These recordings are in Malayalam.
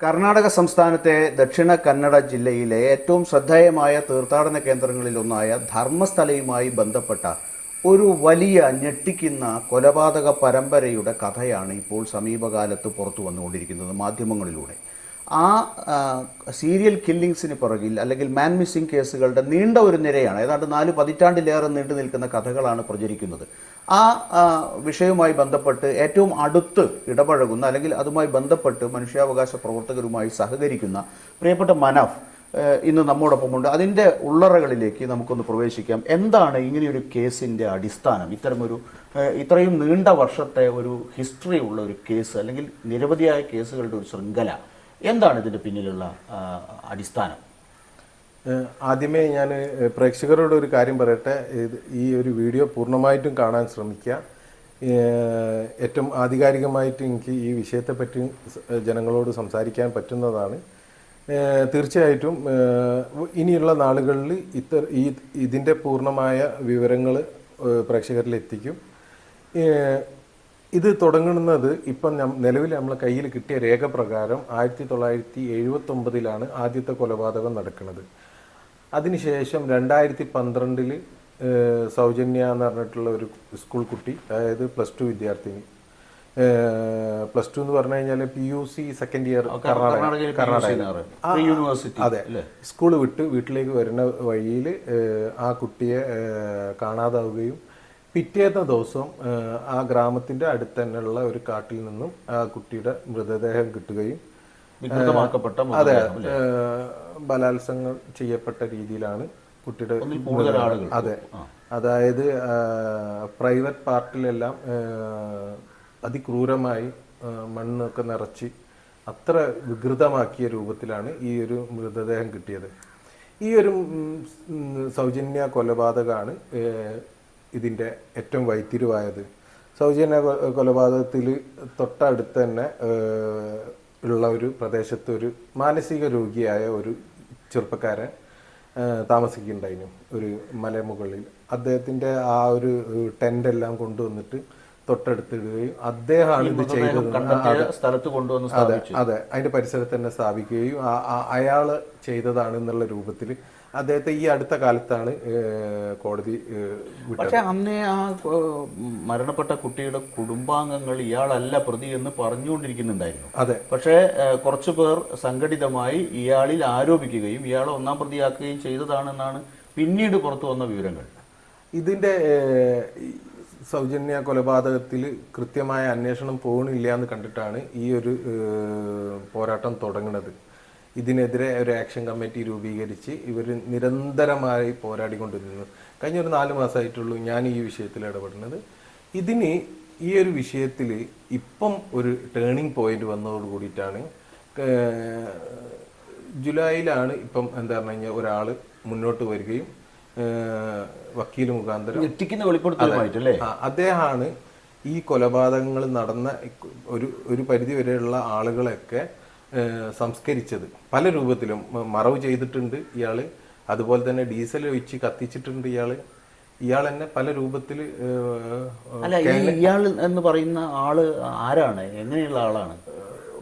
കർണാടക സംസ്ഥാനത്തെ ദക്ഷിണ കന്നഡ ജില്ലയിലെ ഏറ്റവും ശ്രദ്ധേയമായ തീർത്ഥാടന കേന്ദ്രങ്ങളിലൊന്നായ ധർമ്മസ്ഥലയുമായി ബന്ധപ്പെട്ട ഒരു വലിയ ഞെട്ടിക്കുന്ന കൊലപാതക പരമ്പരയുടെ കഥയാണ് ഇപ്പോൾ സമീപകാലത്ത് പുറത്തു വന്നുകൊണ്ടിരിക്കുന്നത് മാധ്യമങ്ങളിലൂടെ. ആ സീരിയൽ കില്ലിങ്സിന് പുറകിൽ അല്ലെങ്കിൽ മാൻ മിസ്സിംഗ് കേസുകളുടെ നീണ്ട ഒരു നിരയാണ് ഏതാണ്ട് നാല് പതിറ്റാണ്ടിലേറെ നീണ്ടു നിൽക്കുന്ന കഥകളാണ് പ്രചരിക്കുന്നത്. ആ വിഷയവുമായി ബന്ധപ്പെട്ട് ഏറ്റവും അടുത്ത് ഇടപഴകുന്ന അല്ലെങ്കിൽ അതുമായി ബന്ധപ്പെട്ട് മനുഷ്യാവകാശ പ്രവർത്തകരുമായി സഹകരിക്കുന്ന പ്രിയപ്പെട്ട മനഫ് ഇന്ന് നമ്മോടൊപ്പമുണ്ട്. അതിന്റെ ഉള്ളറകളിലേക്ക് നമുക്കൊന്ന് പ്രവേശിക്കാം. എന്താണ് ഇങ്ങനെയൊരു കേസിന്റെ അടിസ്ഥാനം? ഇത്തരമൊരു ഇത്രയും നീണ്ട വർഷത്തെ ഒരു ഹിസ്റ്ററി ഉള്ള ഒരു കേസ് അല്ലെങ്കിൽ നിരവധിയായ കേസുകളുടെ ഒരു ശൃംഖല. എന്താണ് ഇതിന്റെ പിന്നിലുള്ള അടിസ്ഥാനം? ആദ്യമേ ഞാൻ പ്രേക്ഷകരോട് ഒരു കാര്യം പറയട്ടെ. ഈ ഒരു വീഡിയോ പൂർണമായിട്ടും കാണാൻ ശ്രമിക്കുക. ഏറ്റവും ആധികാരികമായിട്ട് എനിക്ക് ഈ വിഷയത്തെപ്പറ്റി ജനങ്ങളോട് സംസാരിക്കാൻ പറ്റുന്നതാണ്. തീർച്ചയായിട്ടും ഇനിയുള്ള നാളുകളിൽ ഇത്ര ഈ ഇതിന്റെ പൂർണമായ വിവരങ്ങൾ പ്രേക്ഷകരിൽ എത്തിക്കും ഇത് തുടങ്ങുന്നത് ഇപ്പം നിലവിൽ നമ്മളെ കയ്യിൽ കിട്ടിയ രേഖ പ്രകാരം ആയിരത്തി തൊള്ളായിരത്തി എഴുപത്തി ഒമ്പതിലാണ് ആദ്യത്തെ കൊലപാതകം നടക്കുന്നത്. അതിനുശേഷം രണ്ടായിരത്തി പന്ത്രണ്ടിൽ സൗജന്യ എന്ന് പറഞ്ഞിട്ടുള്ള ഒരു സ്കൂൾ കുട്ടി അതായത് പ്ലസ് ടു വിദ്യാർത്ഥിനി പ്ലസ് ടു എന്ന് പറഞ്ഞു കഴിഞ്ഞാൽ P U C second year Karnataka university അതെ. സ്കൂൾ വിട്ട് വീട്ടിലേക്ക് വരുന്ന വഴിയിൽ ആ കുട്ടിയെ കാണാതാവുകയും പിറ്റേത്തെ ദിവസം ആ ഗ്രാമത്തിന്റെ അടുത്ത് തന്നെയുള്ള ഒരു കാട്ടിൽ നിന്നും ആ കുട്ടിയുടെ മൃതദേഹം കിട്ടുകയും വികൃതമാക്കപ്പെട്ട അതെ ബലാത്സംഗം ചെയ്യപ്പെട്ട രീതിയിലാണ് കുട്ടിയുടെ കൂടുതൽ ആളുകൾ. അതെ. അതായത് പ്രൈവറ്റ് പാർട്ടിലെല്ലാം അതിക്രൂരമായി മണ്ണൊക്കെ നിറച്ച് അത്ര വികൃതമാക്കിയ രൂപത്തിലാണ് ഈ ഒരു മൃതദേഹം കിട്ടിയത്. ഈ ഒരു സൗജന്യ കൊലപാതകമാണ് ഇതിന്റെ ഏറ്റവും വൈത്തിരിവായത് സൗജന്യ കൊലപാതകത്തിൽ തൊട്ടടുത്ത് തന്നെ ഉള്ള ഒരു പ്രദേശത്ത് ഒരു മാനസിക രോഗിയായ ഒരു ചെറുപ്പക്കാരൻ താമസിക്കുന്നുണ്ടായിരുന്നു ഒരു മലമുകളിൽ. അദ്ദേഹത്തിന്റെ ആ ഒരു ടെന്റ് എല്ലാം കൊണ്ടുവന്നിട്ട് തൊട്ടടുത്തിടുകയും അദ്ദേഹമാണ് ഇത് ചെയ്തത് സ്ഥലത്ത് കൊണ്ടുവന്ന് അതെ അതെ. അതിന്റെ പരിസരത്ത് തന്നെ സ്ഥാപിക്കുകയും അയാൾ ചെയ്തതാണ് എന്നുള്ള രൂപത്തിൽ അദ്ദേഹത്തെ ഈ അടുത്ത കാലത്താണ് കോടതി പക്ഷെ അന്നേ ആ മരണപ്പെട്ട കുട്ടിയുടെ കുടുംബാംഗങ്ങൾ ഇയാളല്ല പ്രതി എന്ന് പറഞ്ഞുകൊണ്ടിരിക്കുന്നുണ്ടായിരുന്നു. അതെ. പക്ഷേ കുറച്ചു പേർ സംഘടിതമായി ഇയാളിൽ ആരോപിക്കുകയും ഇയാളെ ഒന്നാം പ്രതിയാക്കുകയും ചെയ്തതാണെന്നാണ് പിന്നീട് പുറത്തു വന്ന വിവരങ്ങൾ. ഇതിന്റെ സൗജന്യ കൊലപാതകത്തിൽ കൃത്യമായ അന്വേഷണം പോകണില്ല എന്ന് കണ്ടിട്ടാണ് ഈ ഒരു പോരാട്ടം തുടങ്ങുന്നത്. ഇതിനെതിരെ ഒരു ആക്ഷൻ കമ്മിറ്റി രൂപീകരിച്ച് ഇവർ നിരന്തരമായി പോരാടിക്കൊണ്ടിരുന്നു. കഴിഞ്ഞ ഒരു നാല് മാസമായിട്ടുള്ളൂ ഞാൻ ഈ വിഷയത്തിൽ ഇടപെടുന്നത്. ഇതിന് ഈ ഒരു വിഷയത്തിൽ ഇപ്പം ഒരു ടേണിംഗ് പോയിന്റ് വന്നതോട് കൂടിയിട്ടാണ് ജൂലൈയിലാണ് ഇപ്പം എന്താ പറഞ്ഞു കഴിഞ്ഞാൽ ഒരാൾ മുന്നോട്ട് വരികയും വക്കീൽ മുഖാന്തരം ഞെട്ടിക്കുന്ന വെളിപ്പെടുത്തലുമായിട്ടല്ലേ അദ്ദേഹമാണ് ഈ കൊലപാതകങ്ങൾ നടന്ന ഒരു ഒരു പരിധി വരെയുള്ള ആളുകളെയൊക്കെ ഏഹ്, സംസ്കരിച്ചത്. പല രൂപത്തിലും മറവ് ചെയ്തിട്ടുണ്ട് ഇയാൾ അതുപോലെ തന്നെ ഡീസൽ ഒഴിച്ച് കത്തിച്ചിട്ടുണ്ട് ഇയാൾ ഇയാൾ തന്നെ പല രൂപത്തിൽ അല്ല ഇയാൾ എന്ന് പറയുന്ന ആൾ ആരാണ്? എങ്ങനെയുള്ള ആളാണ്?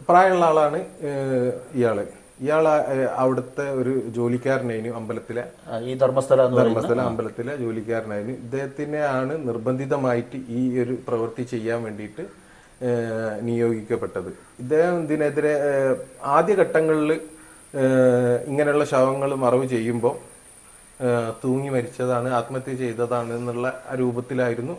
പ്രായമുള്ള ആളാണ് ഇയാൾ ഇയാൾ. ഇയാൾ അവിടുത്തെ ഒരു ജോലിക്കാരനായിരുന്നു അമ്പലത്തിലെ. ഈ ധർമ്മസ്ഥല ധർമ്മസ്ഥല അമ്പലത്തിലെ ജോലിക്കാരനായിരുന്നു. ഇദ്ദേഹത്തിനെ ആണ് നിർബന്ധിതമായിട്ട് ഈ ഒരു പ്രവൃത്തി ചെയ്യാൻ വേണ്ടിയിട്ട് നിയോഗിക്കപ്പെട്ടത്. ഇദ്ദേഹം ഇതിനെതിരെ ആദ്യഘട്ടങ്ങളിൽ ഇങ്ങനെയുള്ള ശവങ്ങൾ മറവ് ചെയ്യുമ്പോൾ തൂങ്ങി മരിച്ചതാണ് ആത്മഹത്യ ചെയ്തതാണ് എന്നുള്ള രൂപത്തിലായിരുന്നു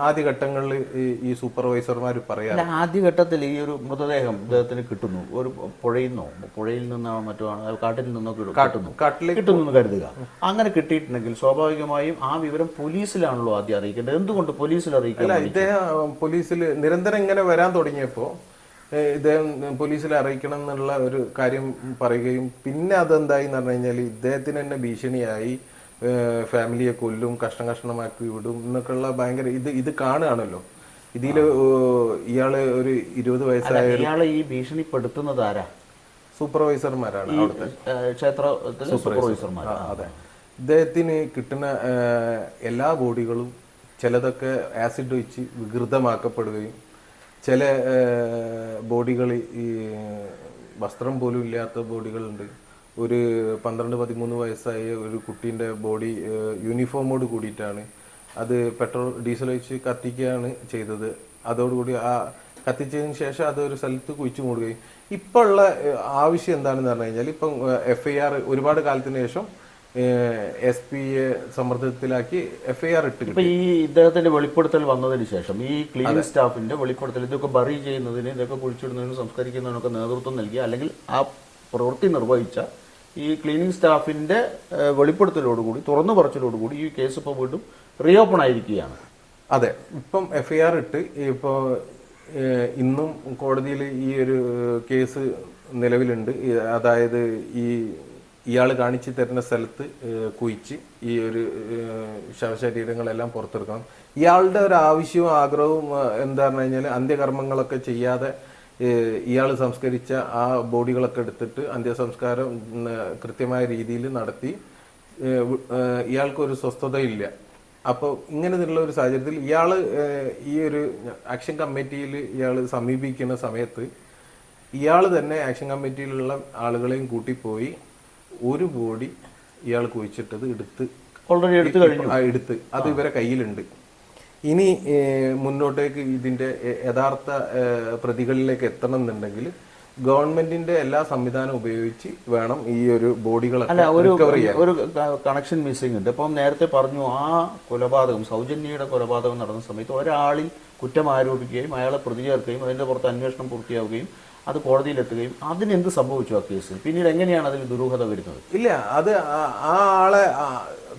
ആദ്യഘട്ടങ്ങളിൽ ഈ- ഈ സൂപ്പർവൈസർമാർ പറയാം ആദ്യഘട്ടത്തിൽ ഈ ഒരു മൃതദേഹം അദ്ദേഹത്തിന് കിട്ടുന്നു. ഒരു പുഴയിൽ നിന്നോ പുഴയിൽ നിന്നാണോ മറ്റോ ആണ്, കാട്ടിൽ നിന്നോ കിട്ടു- കിട്ടുന്നു. കാട്ടിലേക്ക് കിട്ടുന്നു എന്ന് കരുതുക അങ്ങനെ കിട്ടിയിട്ടുണ്ടെങ്കിൽ സ്വാഭാവികമായും ആ വിവരം പോലീസിലാണല്ലോ ആദ്യം അറിയിക്കേണ്ടത്. എന്തുകൊണ്ട് പോലീസിൽ അറിയിക്കില്ല ഇദ്ദേഹം പോലീസിൽ നിരന്തരം ഇങ്ങനെ വരാൻ തുടങ്ങിയപ്പോൾ ഇദ്ദേഹം പോലീസിൽ അറിയിക്കണം എന്നുള്ള ഒരു കാര്യം പറയുകയും പിന്നെ അതെന്തായി എന്ന് പറഞ്ഞു കഴിഞ്ഞാൽ ഇദ്ദേഹത്തിന് തന്നെ ഭീഷണിയായി. ഫാമിലിയെ കൊല്ലും കഷ്ടം കഷ്ടമാക്കി വിടും എന്നൊക്കെയുള്ള ഭയങ്കര ഇത് ഇത് കാണുകയാണല്ലോ. ഇതിൽ ഇയാൾ ഒരു ഇരുപത് വയസ്സായ ഇയാളെ ഈ ഭീഷണിപ്പെടുത്തുന്നത് ആരാ? സൂപ്പർവൈസർമാരാണ് അവിടുത്തെ. ക്ഷേത്രത്തിലെ സൂപ്പർവൈസർമാർ അതെ. ഇദ്ദേഹത്തിന് കിട്ടുന്ന എല്ലാ ബോഡികളും ചിലതൊക്കെ ആസിഡ് ഒഴിച്ച് വികൃതമാക്കപ്പെടുകയും ചില ബോഡികൾ ഈ വസ്ത്രം പോലും ഇല്ലാത്ത ബോഡികളുണ്ട്. ഒരു പന്ത്രണ്ട് പതിമൂന്ന് വയസ്സായ ഒരു കുട്ടീന്റെ ബോഡി യൂണിഫോമോട് കൂടിയിട്ടാണ് അത് പെട്രോൾ ഡീസൽ ഒഴിച്ച് കത്തിക്കുകയാണ് ചെയ്തത്. അതോടുകൂടി ആ കത്തിച്ചതിന് ശേഷം അത് ഒരു സ്ഥലത്ത് കുഴിച്ചു മൂടുകയും. ഇപ്പോൾ ഉള്ള ആവശ്യം എന്താണെന്ന് പറഞ്ഞു കഴിഞ്ഞാൽ ഇപ്പം എഫ് ഐ ആർ ഒരുപാട് കാലത്തിന് ശേഷം എസ് പി എ സമ്മർദ്ദത്തിലാക്കി എഫ് ഐ ആർ ഇട്ട് ഈ ഇദ്ദേഹത്തിന്റെ വെളിപ്പെടുത്തൽ വന്നതിന് ശേഷം ഈ ക്ലീനിങ് സ്റ്റാഫിന്റെ വെളിപ്പെടുത്തൽ ഇതൊക്കെ ബറി ചെയ്യുന്നതിന് ഇതൊക്കെ കുഴിച്ചിടുന്നതിനും സംസ്കരിക്കുന്നതിനൊക്കെ നേതൃത്വം നൽകിയ അല്ലെങ്കിൽ ആ പ്രവൃത്തി നിർവഹിച്ച ഈ ക്ലീനിങ് സ്റ്റാഫിന്റെ വെളിപ്പെടുത്തലോടുകൂടി തുറന്നു പറച്ചിലോടുകൂടി ഈ കേസ് ഇപ്പോൾ വീണ്ടും റീഓപ്പൺ ആയിരിക്കുകയാണ്. അതെ. ഇപ്പം എഫ് ഐ ആർ ഇട്ട് ഇപ്പോൾ ഇന്നും കോടതിയിൽ ഈ ഒരു കേസ് നിലവിലുണ്ട്. അതായത് ഈ ഇയാൾ കാണിച്ചു തരുന്ന സ്ഥലത്ത് കുഴിച്ച് ഈ ഒരു ശവശരീരങ്ങളെല്ലാം പുറത്തെടുക്കണം. ഇയാളുടെ ഒരു ആവശ്യവും ആഗ്രഹവും എന്താ പറഞ്ഞു കഴിഞ്ഞാൽ അന്ത്യകർമ്മങ്ങളൊക്കെ ചെയ്യാതെ ഇയാൾ സംസ്കരിച്ച ആ ബോഡികളൊക്കെ എടുത്തിട്ട് അന്ത്യസംസ്കാരം കൃത്യമായ രീതിയിൽ നടത്തി ഇയാൾക്കൊരു സ്വസ്ഥതയില്ല. അപ്പോൾ ഇങ്ങനെയുള്ള ഒരു സാഹചര്യത്തിൽ ഇയാൾ ഈ ഒരു ആക്ഷൻ കമ്മിറ്റിയിൽ ഇയാൾ സമീപിക്കുന്ന സമയത്ത് ഇയാൾ തന്നെ ആക്ഷൻ കമ്മിറ്റിയിലുള്ള ആളുകളെയും കൂട്ടിപ്പോയി ഒരു ബോഡി ഇയാൾ കുഴിച്ചിട്ടത് എടുത്ത് ഓൾറെഡി എടുത്ത് കഴിഞ്ഞു. എടുത്ത്. അത് ഇവരെ കയ്യിലുണ്ട്. ഇനി മുന്നോട്ടേക്ക് ഇതിന്റെ യഥാർത്ഥ പ്രതികളിലേക്ക് എത്തണം എന്നുണ്ടെങ്കിൽ ഗവൺമെന്റിന്റെ എല്ലാ സംവിധാനം ഉപയോഗിച്ച് വേണം ഈ ഒരു ബോഡികൾ ഒരു കണക്ഷൻ മിസ്സിംഗ് ഉണ്ട്. ഇപ്പം നേരത്തെ പറഞ്ഞു ആ കൊലപാതകം സൗജന്യയുടെ കൊലപാതകം നടന്ന സമയത്ത് ഒരാളിൽ കുറ്റം ആരോപിക്കുകയും അയാളെ പ്രതി ചേർക്കുകയും അതിന്റെ പുറത്ത് അന്വേഷണം പൂർത്തിയാവുകയും അത് കോടതിയിലെത്തുകയും അതിനെന്ത് സംഭവിച്ചു ആ കേസിൽ? പിന്നീട് എങ്ങനെയാണ് അതിന് ദുരൂഹത വരുന്നത്? ഇല്ല അത് ആ- ആളെ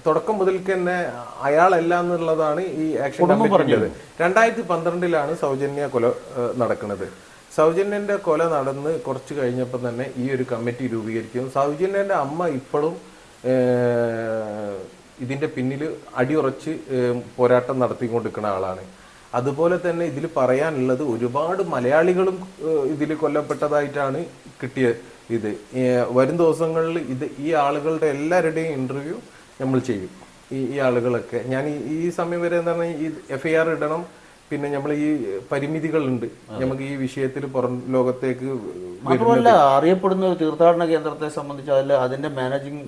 തുടക്കം മുതൽക്ക് തന്നെ അയാളല്ല എന്നുള്ളതാണ് ഈ ആക്ഷൻ പറഞ്ഞത്. രണ്ടായിരത്തി പന്ത്രണ്ടിലാണ് സൗജന്യ കൊല നടക്കുന്നത്. സൗജന്യന്റെ കൊല നടന്ന് കുറച്ച് കഴിഞ്ഞപ്പോൾ തന്നെ ഈ ഒരു കമ്മിറ്റി രൂപീകരിക്കും. സൗജന്യന്റെ അമ്മ ഇപ്പോഴും ഇതിന്റെ പിന്നിൽ അടിയുറച്ച് പോരാട്ടം നടത്തിക്കൊണ്ടിരിക്കുന്ന ആളാണ്. അതുപോലെ തന്നെ ഇതിൽ പറയാനുള്ളത് ഒരുപാട് മലയാളികളും ഇതിൽ കൊല്ലപ്പെട്ടതായിട്ടാണ് കിട്ടിയത് ഇത്. വരും ദിവസങ്ങളിൽ ഇത് ഈ ആളുകളുടെ എല്ലാവരുടെയും ഇന്റർവ്യൂ നമ്മൾ ചെയ്യും. ഈ ഈ ആളുകളൊക്കെ. ഞാൻ ഈ ഈ സമയം വരെ എന്ന് പറഞ്ഞാൽ ഈ എഫ് ഐ ആർ ഇടണം പിന്നെ നമ്മൾ ഈ പരിമിതികളുണ്ട്. നമുക്ക് ഈ വിഷയത്തിൽ പുറം ലോകത്തേക്ക് മാത്രമല്ല അറിയപ്പെടുന്ന ഒരു തീർത്ഥാടന കേന്ദ്രത്തെ സംബന്ധിച്ച് അതിൽ അതിന്റെ മാനേജിങ്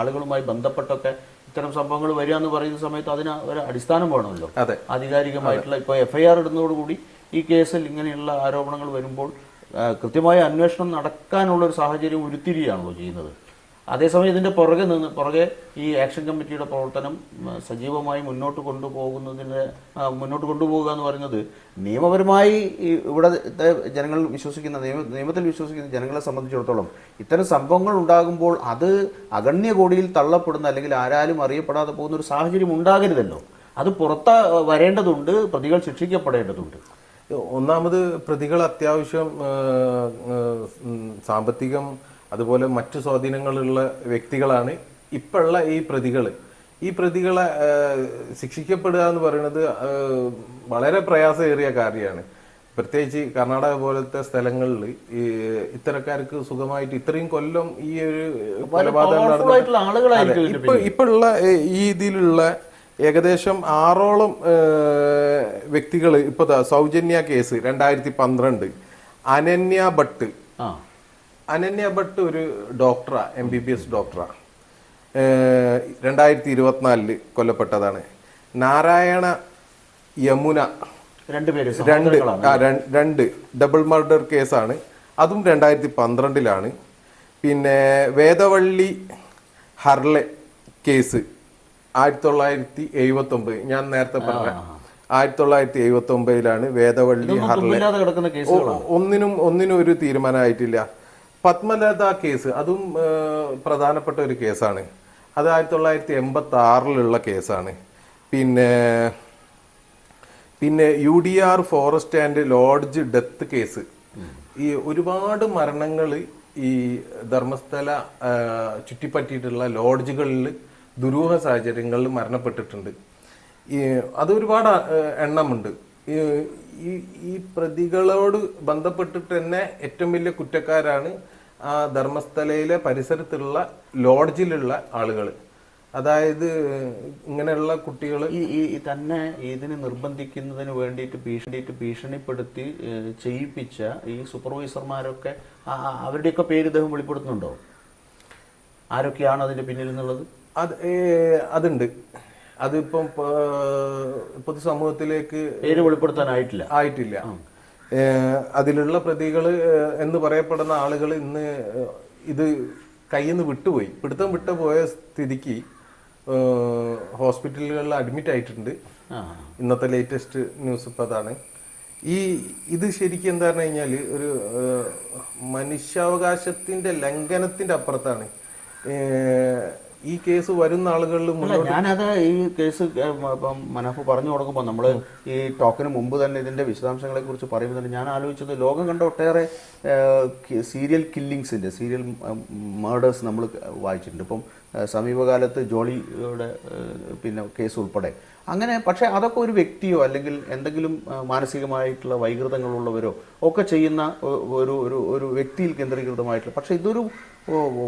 ആളുകളുമായി ബന്ധപ്പെട്ടൊക്കെ ഇത്തരം സംഭവങ്ങൾ വരിക എന്ന് പറയുന്ന സമയത്ത് അതിന് ഒരു അടിസ്ഥാനം വേണമല്ലോ. അതെ. ആധികാരികമായിട്ടുള്ള ഇപ്പോൾ എഫ് ഐ ആർ ഇടുന്നതോടുകൂടി ഈ കേസിൽ ഇങ്ങനെയുള്ള ആരോപണങ്ങൾ വരുമ്പോൾ കൃത്യമായ അന്വേഷണം നടക്കാനുള്ള ഒരു സാഹചര്യം ഉരുത്തിരിയാണല്ലോ ചെയ്യുന്നത്. അതേസമയം ഇതിന്റെ പുറകെ നിന്ന് പുറകെ ഈ ആക്ഷൻ കമ്മിറ്റിയുടെ പ്രവർത്തനം സജീവമായി മുന്നോട്ട് കൊണ്ടുപോകുന്നതിന് മുന്നോട്ട് കൊണ്ടുപോകുക എന്ന് പറയുന്നത് നിയമപരമായി ഇവിടെ ജനങ്ങൾ വിശ്വസിക്കുന്ന നിയമ നിയമത്തിൽ വിശ്വസിക്കുന്ന ജനങ്ങളെ സംബന്ധിച്ചിടത്തോളം ഇത്തരം സംഭവങ്ങൾ ഉണ്ടാകുമ്പോൾ അത് അഗണ്യ കോടിയിൽ തള്ളപ്പെടുന്ന അല്ലെങ്കിൽ ആരാലും അറിയപ്പെടാതെ പോകുന്ന ഒരു സാഹചര്യം ഉണ്ടാകരുതല്ലോ. അത് പുറത്ത വരേണ്ടതുണ്ട് പ്രതികൾ ശിക്ഷിക്കപ്പെടേണ്ടതുണ്ട്. ഒന്നാമത് പ്രതികൾ അത്യാവശ്യം സാമ്പത്തികം അതുപോലെ മറ്റു സ്വാധീനങ്ങളുള്ള വ്യക്തികളാണ് ഇപ്പോഴുള്ള ഈ പ്രതികൾ ഈ പ്രതികളെ ശിക്ഷിക്കപ്പെടുക എന്ന് പറയുന്നത് വളരെ പ്രയാസമേറിയ കാര്യമാണ്. പ്രത്യേകിച്ച് കർണാടക പോലത്തെ സ്ഥലങ്ങളിൽ ഈ ഇത്തരക്കാർക്ക് സുഖമായിട്ട് ഇത്രയും കൊല്ലം ഈ ഒരു കൊലപാതകം ഇപ്പൊ ഇപ്പോഴുള്ള ഈ ഇതിലുള്ള ഏകദേശം ആറോളം വ്യക്തികൾ ഇപ്പൊ സൗജന്യ കേസ് രണ്ടായിരത്തി പന്ത്രണ്ട്. അനന്യ ഭട്ട്. അനന്യ ഭട്ട് ഒരു ഡോക്ടറാ എം ബി ബി എസ് ഡോക്ടറാ രണ്ടായിരത്തി ഇരുപത്തിനാലിൽ കൊല്ലപ്പെട്ടതാണ്. നാരായണ യമുന രണ്ട് രണ്ട് ഡബിൾ മർഡർ കേസാണ് അതും രണ്ടായിരത്തി പന്ത്രണ്ടിലാണ് പിന്നെ വേദവള്ളി ഹർലെ കേസ് ആയിരത്തി തൊള്ളായിരത്തി എഴുപത്തി ഒമ്പത് ഞാൻ നേരത്തെ പറഞ്ഞ ആയിരത്തി തൊള്ളായിരത്തി എഴുപത്തി ഒമ്പതിലാണ് വേദവള്ളി ഹർലെ. ഒന്നിനും ഒന്നിനും ഒരു തീരുമാനമായിട്ടില്ല. പത്മലത കേസ് അതും പ്രധാനപ്പെട്ട ഒരു കേസാണ്. അത് ആയിരത്തി തൊള്ളായിരത്തി എൺപത്തി ആറിലുള്ള കേസാണ്. പിന്നെ പിന്നെ U D R forest and lodge death case. ഈ ഒരുപാട് മരണങ്ങൾ ഈ ധർമ്മസ്ഥല ചുറ്റിപ്പറ്റിയിട്ടുള്ള ലോഡ്ജുകളിൽ ദുരൂഹ സാഹചര്യങ്ങളിൽ മരണപ്പെട്ടിട്ടുണ്ട്. ഈ അത് ഒരുപാട് എണ്ണമുണ്ട്. ഈ ഈ- പ്രതികളോട് ബന്ധപ്പെട്ടിട്ട് തന്നെ ഏറ്റവും വലിയ കുറ്റക്കാരാണ് ആ ധർമ്മസ്ഥലയിലെ പരിസരത്തുള്ള ലോഡ്ജിലുള്ള ആളുകൾ അതായത് ഇങ്ങനെയുള്ള കുട്ടികൾ ഈ തന്നെ ഇതിനെ നിർബന്ധിക്കുന്നതിന് വേണ്ടിയിട്ട് ഭീഷണിയിട്ട് ഭീഷണിപ്പെടുത്തി ചെയ്യിപ്പിച്ച ഈ സൂപ്പർവൈസർമാരൊക്കെ അവരുടെയൊക്കെ പേര് ഇദ്ദേഹം വെളിപ്പെടുത്തുന്നുണ്ടോ? ആരൊക്കെയാണ് അതിന്റെ പിന്നിൽ എന്നുള്ളത്? അത് അതുണ്ട്. അതിപ്പം പൊതുസമൂഹത്തിലേക്ക് പേര് വെളിപ്പെടുത്താനായിട്ടില്ല. ആയിട്ടില്ല. അതിലുള്ള പ്രതികൾ എന്ന് പറയപ്പെടുന്ന ആളുകൾ ഇന്ന് ഇത് കയ്യിൽ നിന്ന് വിട്ടുപോയി. പിടുത്തം വിട്ടു പോയ സ്ഥിതിക്ക് ഹോസ്പിറ്റലുകളിൽ അഡ്മിറ്റ് ആയിട്ടുണ്ട്. ഇന്നത്തെ ലേറ്റസ്റ്റ് ന്യൂസ് ഇപ്പം അതാണ്. ഈ ഇത് ശരിക്കും എന്താ പറഞ്ഞു കഴിഞ്ഞാൽ ഒരു മനുഷ്യാവകാശത്തിന്റെ മനുഷ്യാവകാശത്തിന്റെ ലംഘനത്തിന്റെ അപ്പുറത്താണ്. ഈ കേസ് വരുന്ന ആളുകളിൽ ഞാനത് ഈ കേസ് മനഫ് പറഞ്ഞു തുടങ്ങുമ്പോൾ നമ്മൾ ഈ ടോക്കിന് മുമ്പ് തന്നെ ഇതിന്റെ വിശദാംശങ്ങളെ കുറിച്ച് പറയുമ്പോൾ തന്നെ ഞാൻ ആലോചിച്ചത് ലോകം കണ്ട ഒട്ടേറെ സീരിയൽ കില്ലിങ്സിന്റെ സീരിയൽ മേഡേഴ്സ് നമ്മൾ വായിച്ചിട്ടുണ്ട്. ഇപ്പം സമീപകാലത്ത് ജോളിയുടെ പിന്നെ കേസ് ഉൾപ്പെടെ. അങ്ങനെ പക്ഷേ അതൊക്കെ ഒരു വ്യക്തിയോ അല്ലെങ്കിൽ എന്തെങ്കിലും മാനസികമായിട്ടുള്ള വൈകൃതങ്ങളുള്ളവരോ ഒക്കെ ചെയ്യുന്ന ഒരു ഒരു ഒരു വ്യക്തിയിൽ കേന്ദ്രീകൃതമായിട്ടുള്ള പക്ഷേ ഇതൊരു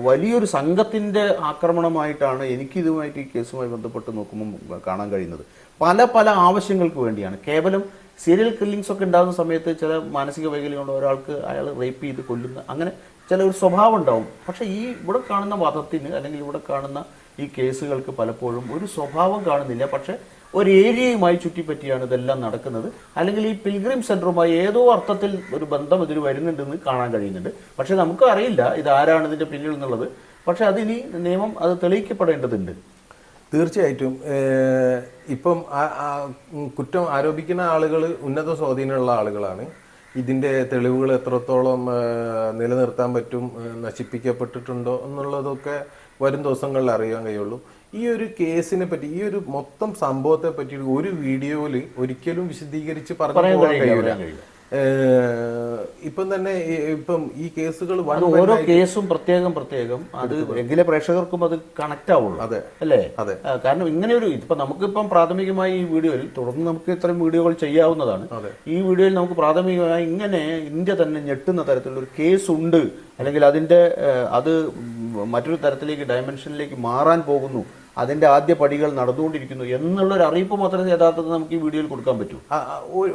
വലിയൊരു സംഘത്തിന്റെ ആക്രമണമായിട്ടാണ് എനിക്കിതുമായിട്ട് ഈ കേസുമായി ബന്ധപ്പെട്ട് നോക്കുമ്പോൾ കാണാൻ കഴിയുന്നത്. പല പല ആവശ്യങ്ങൾക്ക് വേണ്ടിയാണ്. കേവലം സീരിയൽ കില്ലിങ്സ് ഒക്കെ ഉണ്ടാകുന്ന സമയത്ത് ചില മാനസിക വൈകല്യമുള്ള ഒരാൾക്ക് അയാൾ റേപ്പ് ചെയ്ത് കൊല്ലുന്ന അങ്ങനെ ചില ഒരു സ്വഭാവം ഉണ്ടാവും പക്ഷേ ഈ ഇവിടെ കാണുന്ന വധത്തിന് അല്ലെങ്കിൽ ഇവിടെ കാണുന്ന ഈ കേസുകൾക്ക് പലപ്പോഴും ഒരു സ്വഭാവം കാണുന്നില്ല. പക്ഷെ ഒരു ഏരിയയുമായി ചുറ്റിപ്പറ്റിയാണ് ഇതെല്ലാം നടക്കുന്നത്. അല്ലെങ്കിൽ ഈ പിൽഗ്രിം സെന്ററുമായി ഏതോ അർത്ഥത്തിൽ ഒരു ബന്ധം ഇതിൽ വരുന്നുണ്ടെന്ന് കാണാൻ കഴിയുന്നുണ്ട്. പക്ഷെ നമുക്ക് അറിയില്ല ഇത് ആരാണ് ഇതിന്റെ പിന്നിൽ എന്നുള്ളത്. പക്ഷെ അതിനി നിയമം അത് തെളിയിക്കപ്പെടേണ്ടതുണ്ട്. തീർച്ചയായിട്ടും. ഇപ്പം കുറ്റം ആരോപിക്കുന്ന ആളുകൾ ഉന്നത സ്വാധീനമുള്ള ആളുകളാണ്. ഇതിന്റെ തെളിവുകൾ എത്രത്തോളം നിലനിർത്താൻ പറ്റും നശിപ്പിക്കപ്പെട്ടിട്ടുണ്ടോ എന്നുള്ളതൊക്കെ വരും ദിവസങ്ങളിൽ അറിയാൻ കഴിയുള്ളൂ. ഈ ഒരു കേസിനെ പറ്റി ഈ ഒരു മൊത്തം സംഭവത്തെ പറ്റി ഒരു വീഡിയോയിൽ ഒരിക്കലും വിശദീകരിച്ച് പറഞ്ഞു പോകാൻ കഴിയില്ല, ഇപ്പം തന്നെ ഇപ്പം ഈ കേസുകൾ ഓരോ കേസും പ്രത്യേകം പ്രത്യേകം. അത് എങ്കിലേ പ്രേക്ഷകർക്കും അത് കണക്ട് ആവുള്ളൂ. അതെ. അല്ലേ? അതെ. കാരണം ഇങ്ങനെ ഒരു ഇപ്പൊ നമുക്കിപ്പം പ്രാഥമികമായി ഈ വീഡിയോയിൽ തുടർന്ന് നമുക്ക് ഇത്തരം വീഡിയോകൾ ചെയ്യാവുന്നതാണ്. ഈ വീഡിയോയിൽ നമുക്ക് പ്രാഥമികമായി ഇങ്ങനെ ഇന്ത്യ തന്നെ ഞെട്ടുന്ന തരത്തിലുള്ള ഒരു കേസ് ഉണ്ട് അല്ലെങ്കിൽ അതിന്റെ അത് മറ്റൊരു തരത്തിലേക്ക് ഡയമെൻഷനിലേക്ക് മാറാൻ പോകുന്നു. അതിന്റെ ആദ്യ പടികൾ നടന്നുകൊണ്ടിരിക്കുന്നു എന്നുള്ളൊരു അറിയിപ്പ് മാത്രമേ യഥാർത്ഥത്തിൽ നമുക്ക് ഈ വീഡിയോയിൽ കൊടുക്കാൻ പറ്റൂ.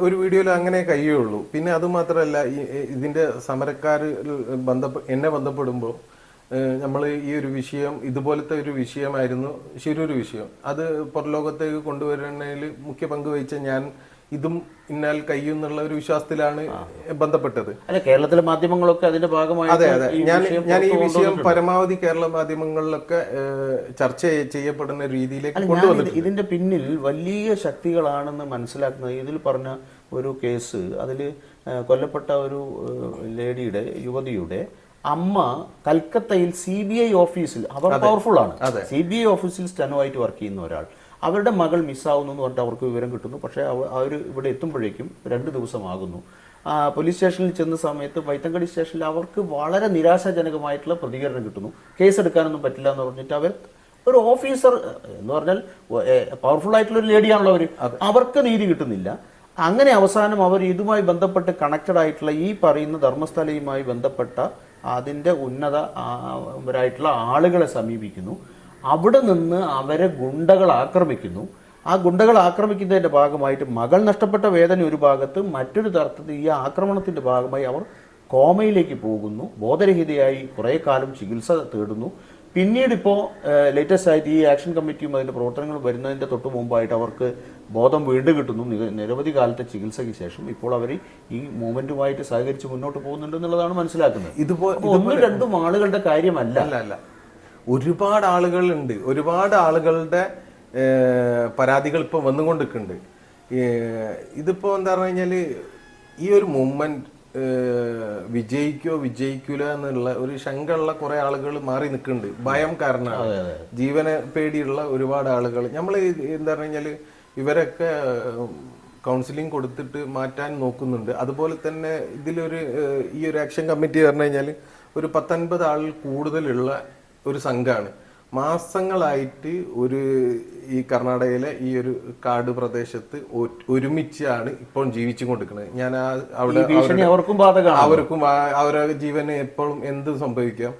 ഒരു- വീഡിയോയിൽ അങ്ങനെ കഴിയുള്ളൂ പിന്നെ അത് മാത്രമല്ല ഈ ഈ- ഇതിന്റെ സമരക്കാർ ബന്ധപ്പെ എന്നെ ബന്ധപ്പെടുമ്പോൾ നമ്മൾ ഈ ഒരു വിഷയം ഇതുപോലത്തെ ഒരു വിഷയമായിരുന്നു ശരിയൊരു വിഷയം. അത് പുറലോകത്തേക്ക് കൊണ്ടുവരുന്നതിൽ മുഖ്യ പങ്ക് വഹിച്ച ഞാൻ ഇതും ഇന്നാൽ കഴിയുന്നുള്ള ഒരു വിശ്വാസത്തിലാണ് ബന്ധപ്പെട്ടത്. അല്ല കേരളത്തിലെ മാധ്യമങ്ങളൊക്കെ അതിന്റെ ഭാഗമായി അതെ അതെ. ഞാൻ ഞാൻ ഈ വിഷയം പരമാവധി കേരള മാധ്യമങ്ങളിലൊക്കെ ചർച്ച ചെയ്യപ്പെടുന്ന രീതിയിലേക്ക് കൊണ്ടുവന്നത് ഇതിന്റെ പിന്നിൽ വലിയ ശക്തികളാണെന്ന് മനസ്സിലാക്കുന്നത് ഇതിൽ പറഞ്ഞ ഒരു കേസ് അതിൽ കൊല്ലപ്പെട്ട ഒരു ലേഡിയുടെ യുവതിയുടെ അമ്മ കൽക്കത്തയിൽ സി ബി ഐ ഓഫീസിൽ അവർ പവർഫുൾ ആണ്. സി ബി ഐ ഓഫീസിൽ സ്റ്റെനോ ആയിട്ട് വർക്ക് ചെയ്യുന്ന ഒരാൾ. അവരുടെ മകൾ മിസ്സാവുന്നു എന്ന് പറഞ്ഞിട്ട് അവർക്ക് വിവരം കിട്ടുന്നു. പക്ഷേ അവർ ഇവിടെ എത്തുമ്പോഴേക്കും രണ്ട് ദിവസമാകുന്നു. പോലീസ് സ്റ്റേഷനിൽ ചെന്ന സമയത്ത് വൈത്തങ്കടി സ്റ്റേഷനിൽ അവർക്ക് വളരെ നിരാശാജനകമായിട്ടുള്ള പ്രതികരണം കിട്ടുന്നു. കേസ് എടുക്കാനൊന്നും പറ്റില്ല എന്ന് പറഞ്ഞിട്ട് അവർ ഒരു ഓഫീസർ എന്ന് പറഞ്ഞാൽ പവർഫുൾ ആയിട്ടുള്ള ഒരു ലേഡിയാണല്ലോ അവർ അവർക്ക് നീതി കിട്ടുന്നില്ല. അങ്ങനെ അവസാനം അവർ ഇതുമായി ബന്ധപ്പെട്ട് കണക്റ്റഡ് ആയിട്ടുള്ള ഈ പറയുന്ന ധർമ്മസ്ഥലയുമായി ബന്ധപ്പെട്ട അതിന്റെ ഉന്നത അവരായിട്ടുള്ള ആളുകളെ സമീപിക്കുന്നു. അവിടെ നിന്ന് അവരെ ഗുണ്ടകൾ ആക്രമിക്കുന്നു. ആ ഗുണ്ടകൾ ആക്രമിക്കുന്നതിന്റെ ഭാഗമായിട്ട് മകൾ നഷ്ടപ്പെട്ട വേദന ഒരു ഭാഗത്ത് മറ്റൊരു തരത്തിൽ ഈ ആക്രമണത്തിന്റെ ഭാഗമായി അവർ കോമയിലേക്ക് പോകുന്നു. ബോധരഹിതയായി കുറേ കാലം ചികിത്സ തേടുന്നു. പിന്നീട് ഇപ്പോൾ ലേറ്റസ്റ്റ് ആയിട്ട് ഈ ആക്ഷൻ കമ്മിറ്റിയും അതിന്റെ പ്രവർത്തനങ്ങൾ വരുന്നതിന്റെ തൊട്ട് മുമ്പായിട്ട് അവർക്ക് ബോധം വീണ്ടും കിട്ടുന്നു. നിര- നിരവധി കാലത്തെ ചികിത്സയ്ക്ക് ശേഷം ഇപ്പോൾ അവർ ഈ മൂവ്മെന്റുമായിട്ട് സഹകരിച്ച് മുന്നോട്ട് പോകുന്നുണ്ട് എന്നുള്ളതാണ് മനസ്സിലാക്കുന്നത്. ഇതുപോലെ ഒന്നും രണ്ടും ആളുകളുടെ കാര്യമല്ല. അല്ല അല്ല. ഒരുപാട് ആളുകളുണ്ട്. ഒരുപാട് ആളുകളുടെ പരാതികൾ ഇപ്പോൾ വന്നുകൊണ്ടിരിക്കുന്നുണ്ട്. ഇതിപ്പോൾ ഇതിപ്പോ എന്താ പറഞ്ഞു കഴിഞ്ഞാൽ ഈ ഒരു മൂവ്മെന്റ് വിജയിക്കോ വിജയിക്കൂല എന്നുള്ള ഒരു ശങ്കയുള്ള കുറെ ആളുകൾ മാറി നിൽക്കുന്നുണ്ട്. ഭയം കാരണമാണ്. ജീവനെ പേടിയുള്ള ഒരുപാട് ആളുകൾ. നമ്മൾ എന്താ പറഞ്ഞു കഴിഞ്ഞാൽ ഇവരൊക്കെ കൗൺസിലിംഗ് കൊടുത്തിട്ട് മാറ്റാൻ നോക്കുന്നുണ്ട്. അതുപോലെ തന്നെ ഇതിലൊരു ഈ ഒരു ആക്ഷൻ കമ്മിറ്റി പറഞ്ഞു കഴിഞ്ഞാൽ ഒരു പത്തൊൻപത് ആളിൽ കൂടുതലുള്ള ഒരു സംഘമാണ് മാസങ്ങളായിട്ട് ഒരു ഈ കർണാടകയിലെ ഈ ഒരു കാട് പ്രദേശത്ത് ഒരുമിച്ചാണ് ഇപ്പോൾ ജീവിച്ചു കൊണ്ടിരിക്കുന്നത് ഞാൻ അവിടെ അവർക്കും അവർക്കും അവരുടെ ജീവന് എപ്പോഴും എന്ത് സംഭവിക്കാം?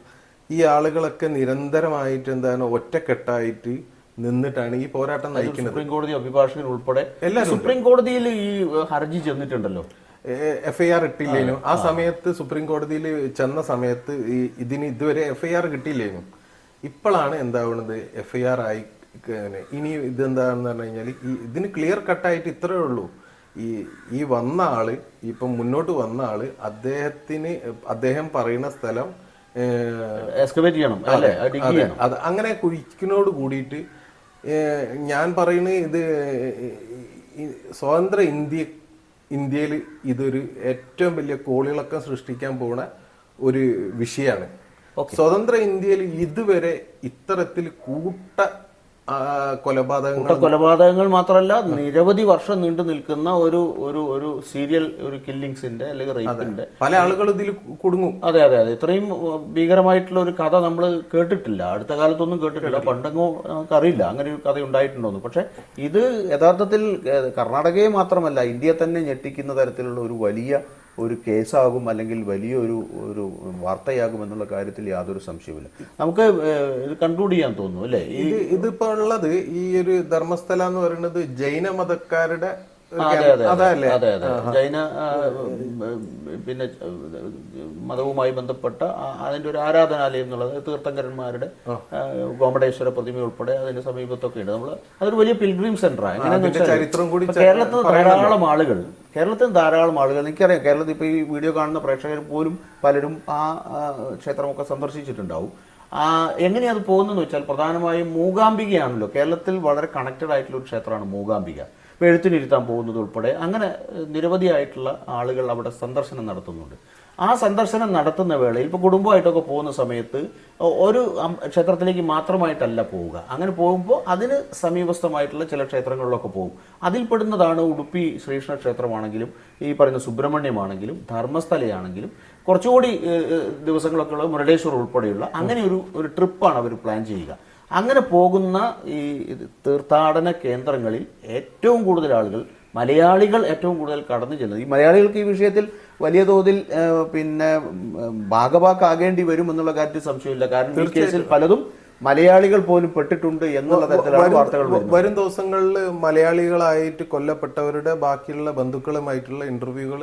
ഈ ആളുകളൊക്കെ നിരന്തരമായിട്ട് എന്താണ് ഒറ്റക്കെട്ടായിട്ട് നിന്നിട്ടാണ് ഈ പോരാട്ടം നയിക്കുന്നത്. സുപ്രീം കോടതി അഭിഭാഷകൻ ഉൾപ്പെടെ എല്ലാ സുപ്രീം കോടതിയിൽ ഈ ഹർജി ചെന്നിട്ടുണ്ടല്ലോ. എഫ് ഐ ആർ ഇട്ടില്ലേനും ആ സമയത്ത് സുപ്രീം കോടതിയിൽ ചെന്ന സമയത്ത് ഈ ഇതിന് ഇതുവരെ എഫ് ഐ ആർ കിട്ടിയില്ലേനു? ഇപ്പോഴാണ് എന്താവുന്നത്? എഫ് ഐ ആർ ആയി ഇനി ഇതെന്താണെന്ന് പറഞ്ഞു കഴിഞ്ഞാൽ ഈ ഇതിന് ക്ലിയർ കട്ടായിട്ട് ഇത്രയേ ഉള്ളൂ. ഈ ഈ വന്ന ആൾ ഇപ്പം മുന്നോട്ട് വന്ന ആൾ അദ്ദേഹത്തിന് അദ്ദേഹം പറയുന്ന സ്ഥലം എക്സ്കവേറ്റ് ചെയ്യണം അതെ, അങ്ങനെ കുഴിക്കുന്നോട് കൂടിയിട്ട് ഞാൻ പറയുന്നത് ഇത് സ്വതന്ത്ര ഇന്ത്യ ഇന്ത്യയിൽ ഇതൊരു ഏറ്റവും വലിയ കോളിളക്കം സൃഷ്ടിക്കാൻ പോണ ഒരു വിഷയമാണ് സ്വതന്ത്ര ഇന്ത്യയിൽ ഇതുവരെ ഇത്തരത്തിൽ കൂട്ട കൊലപാതക കൊലപാതകങ്ങൾ കൊലപാതകങ്ങൾ മാത്രമല്ല നിരവധി വർഷം നീണ്ടു നിൽക്കുന്ന ഒരു ഒരു ഒരു സീരിയൽ ഒരു കില്ലിങ്സിന്റെ അല്ലെങ്കിൽ റേപ്പിന്റെ പല ആളുകൾ ഇതിൽ കുടുങ്ങും. അതെ അതെ അതെ. ഇത്രയും ഭീകരമായിട്ടുള്ള ഒരു കഥ നമ്മൾ കേട്ടിട്ടില്ല. അടുത്ത കാലത്തൊന്നും കേട്ടിട്ടില്ല. പണ്ടെങ്ങോ നമുക്കറിയില്ല. അങ്ങനെ ഒരു കഥ ഉണ്ടായിട്ടുണ്ടോന്ന്. പക്ഷെ ഇത് യഥാർത്ഥത്തിൽ കർണാടകയെ മാത്രമല്ല ഇന്ത്യയെ തന്നെ ഞെട്ടിക്കുന്ന തരത്തിലുള്ള ഒരു വലിയ ഒരു കേസാകും അല്ലെങ്കിൽ വലിയൊരു ഒരു വാർത്തയാകും എന്നുള്ള കാര്യത്തിൽ യാതൊരു സംശയവുമില്ല. നമുക്ക് ഇത് കൺക്ലൂഡ് ചെയ്യാൻ തോന്നുന്നു അല്ലേ? ഇത് ഇതിപ്പോ ഉള്ളത് ഈ ഒരു ധർമ്മസ്ഥല എന്ന് പറയുന്നത് ജൈന മതക്കാരുടെ അതല്ലേ? ജൈന പിന്നെ മതവുമായി ബന്ധപ്പെട്ട അതിന്റെ ഒരു ആരാധനാലയം എന്നുള്ളത് തീർത്ഥങ്കരന്മാരുടെ ഗോമടേശ്വര പ്രതിമ ഉൾപ്പെടെ അതിന്റെ സമീപത്തൊക്കെ ഉണ്ട് നമ്മൾ അതൊരു വലിയ പിൽഗ്രീം സെന്ററാണ് കേരളത്തിൽ ധാരാളം ആളുകൾ കേരളത്തിൽ ധാരാളം ആളുകൾ എനിക്കറിയാം കേരളത്തിൽ ഇപ്പോൾ ഈ വീഡിയോ കാണുന്ന പ്രേക്ഷകർ പോലും പലരും ആ ക്ഷേത്രമൊക്കെ സന്ദർശിച്ചിട്ടുണ്ടാവും. എങ്ങനെയാണ് എങ്ങനെയാ അത് പോകുന്നതെന്ന് വെച്ചാൽ പ്രധാനമായും മൂകാംബികയാണല്ലോ. കേരളത്തിൽ വളരെ കണക്റ്റഡ് ആയിട്ടുള്ള ഒരു ക്ഷേത്രമാണ് മൂകാംബിക. എഴുത്തിനിരുത്താൻ പോകുന്നത് ഉൾപ്പെടെ. അങ്ങനെ നിരവധിയായിട്ടുള്ള ആളുകൾ അവിടെ സന്ദർശനം നടത്തുന്നുണ്ട്. ആ സന്ദർശനം നടത്തുന്ന വേളയിൽ ഇപ്പോൾ കുടുംബമായിട്ടൊക്കെ പോകുന്ന സമയത്ത് ഒരു ക്ഷേത്രത്തിലേക്ക് മാത്രമായിട്ടല്ല പോവുക. അങ്ങനെ പോകുമ്പോൾ അതിന് സമീപസ്ഥമായിട്ടുള്ള ചില ക്ഷേത്രങ്ങളിലൊക്കെ പോകും. അതിൽപ്പെടുന്നതാണ് ഉടുപ്പി ശ്രീകൃഷ്ണ ക്ഷേത്രമാണെങ്കിലും ഈ പറയുന്ന സുബ്രഹ്മണ്യമാണെങ്കിലും ധർമ്മസ്ഥലയാണെങ്കിലും കുറച്ചുകൂടി ദിവസങ്ങളൊക്കെ ഉള്ള മുരടേശ്വർ ഉൾപ്പെടെയുള്ള അങ്ങനെ ഒരു ഒരു ട്രിപ്പാണ് അവർ പ്ലാൻ ചെയ്യുക. അങ്ങനെ പോകുന്ന ഈ തീർത്ഥാടന കേന്ദ്രങ്ങളിൽ ഏറ്റവും കൂടുതൽ ആളുകൾ മലയാളികൾ ഏറ്റവും കൂടുതൽ കടന്നു ചെല്ലുന്നത്. ഈ മലയാളികൾക്ക് ഈ വിഷയത്തിൽ വലിയ തോതിൽ പിന്നെ ഭാഗഭാക്കാകേണ്ടി വരും എന്നുള്ള കാര്യത്തിൽ സംശയമില്ല. കാരണം ഈ കേസിൽ പലതും മലയാളികൾ പോലും പെട്ടിട്ടുണ്ട് എന്നുള്ള തരത്തിലാണ് വാർത്തകൾ വരും ദിവസങ്ങളിൽ മലയാളികളായിട്ട് കൊല്ലപ്പെട്ടവരുടെ ബാക്കിയുള്ള ബന്ധുക്കളുമായിട്ടുള്ള ഇന്റർവ്യൂകൾ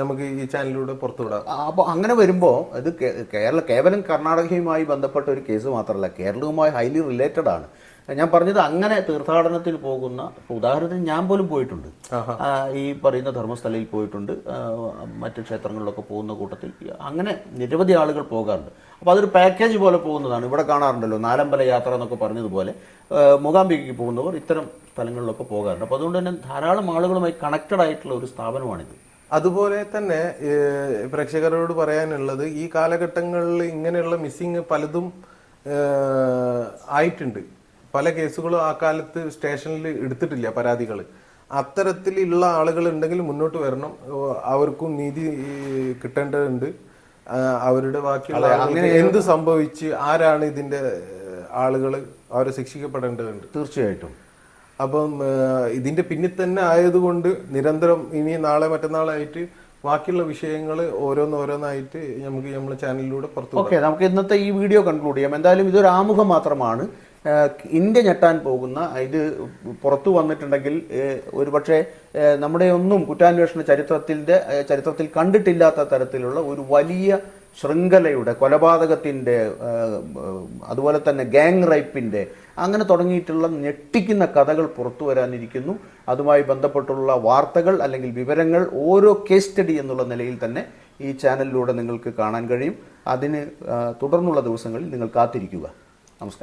നമുക്ക് ഈ ചാനലിലൂടെ പുറത്തുവിടാം. അപ്പോൾ അങ്ങനെ വരുമ്പോൾ ഇത് കേരള കേവലം കർണാടകയുമായി ബന്ധപ്പെട്ട ഒരു കേസ് മാത്രമല്ല കേരളവുമായി ഹൈലി റിലേറ്റഡ് ആണ്. ഞാൻ പറഞ്ഞത് അങ്ങനെ തീർത്ഥാടനത്തിൽ പോകുന്ന ഉദാഹരണത്തിന് ഞാൻ പോലും പോയിട്ടുണ്ട്. ഈ പറയുന്ന ധർമ്മസ്ഥലയിൽ പോയിട്ടുണ്ട്. മറ്റ് ക്ഷേത്രങ്ങളിലൊക്കെ പോകുന്ന കൂട്ടത്തിൽ. അങ്ങനെ നിരവധി ആളുകൾ പോകാറുണ്ട്. അപ്പോൾ അതൊരു പാക്കേജ് പോലെ പോകുന്നതാണ്. ഇവിടെ കാണാറുണ്ടല്ലോ നാലമ്പല യാത്ര എന്നൊക്കെ പറഞ്ഞതുപോലെ. മൂകാംബികയ്ക്ക് പോകുന്നവർ ഇത്തരം സ്ഥലങ്ങളിലൊക്കെ പോകാറുണ്ട്. അപ്പോൾ അതുകൊണ്ട് തന്നെ ധാരാളം ആളുകളുമായി കണക്റ്റഡ് ആയിട്ടുള്ള ഒരു സ്ഥാപനമാണിത്. അതുപോലെ തന്നെ പ്രേക്ഷകരോട് പറയാനുള്ളത് ഈ കാലഘട്ടങ്ങളിൽ ഇങ്ങനെയുള്ള മിസ്സിങ് പലതും ആയിട്ടുണ്ട്. പല കേസുകളും ആ കാലത്ത് സ്റ്റേഷനിൽ എടുത്തിട്ടില്ല പരാതികൾ. അത്തരത്തിലുള്ള ആളുകൾ ഉണ്ടെങ്കിൽ മുന്നോട്ട് വരണം. അവർക്കും നീതി കിട്ടേണ്ടതുണ്ട്. അവരുടെ ബാക്കിയുള്ള അങ്ങനെ എന്ത് സംഭവിച്ച് ആരാണ് ഇതിന്റെ ആളുകൾ അവരെ ശിക്ഷിക്കപ്പെടേണ്ടതുണ്ട്. തീർച്ചയായിട്ടും. അപ്പം ഇതിന്റെ പിന്നിൽ തന്നെ ആയതുകൊണ്ട് നിരന്തരം ഇനി നാളെ മറ്റന്നാളായിട്ട് ബാക്കിയുള്ള വിഷയങ്ങൾ ഓരോന്നോരോന്നായിട്ട് നമുക്ക് നമ്മുടെ ചാനലിലൂടെ പുറത്തു ഓക്കെ നമുക്ക് ഇന്നത്തെ ഈ വീഡിയോ കൺക്ലൂഡ് ചെയ്യാം. എന്തായാലും ഇതൊരു ആമുഖം മാത്രമാണ്. ഇന്ത്യ ഞെട്ടാൻ പോകുന്ന ഇത് പുറത്തു വന്നിട്ടുണ്ടെങ്കിൽ ഒരുപക്ഷെ നമ്മുടെ ഒന്നും കുറ്റാന്വേഷണ ചരിത്രത്തിന്റെ ചരിത്രത്തിൽ കണ്ടിട്ടില്ലാത്ത തരത്തിലുള്ള ഒരു വലിയ ശൃംഖലയുടെ കൊലപാതകത്തിന്റെ അതുപോലെ തന്നെ ഗാങ് റൈപ്പിന്റെ അങ്ങനെ തുടങ്ങിയിട്ടുള്ള ഞെട്ടിക്കുന്ന കഥകൾ പുറത്തു വരാനിരിക്കുന്നു. അതുമായി ബന്ധപ്പെട്ടുള്ള വാർത്തകൾ അല്ലെങ്കിൽ വിവരങ്ങൾ ഓരോ കേസ് സ്റ്റഡി എന്നുള്ള നിലയിൽ തന്നെ ഈ ചാനലിലൂടെ നിങ്ങൾക്ക് കാണാൻ കഴിയും. അതിന് തുടർന്നുള്ള ദിവസങ്ങളിൽ നിങ്ങൾ കാത്തിരിക്കുക. നമസ്കാരം.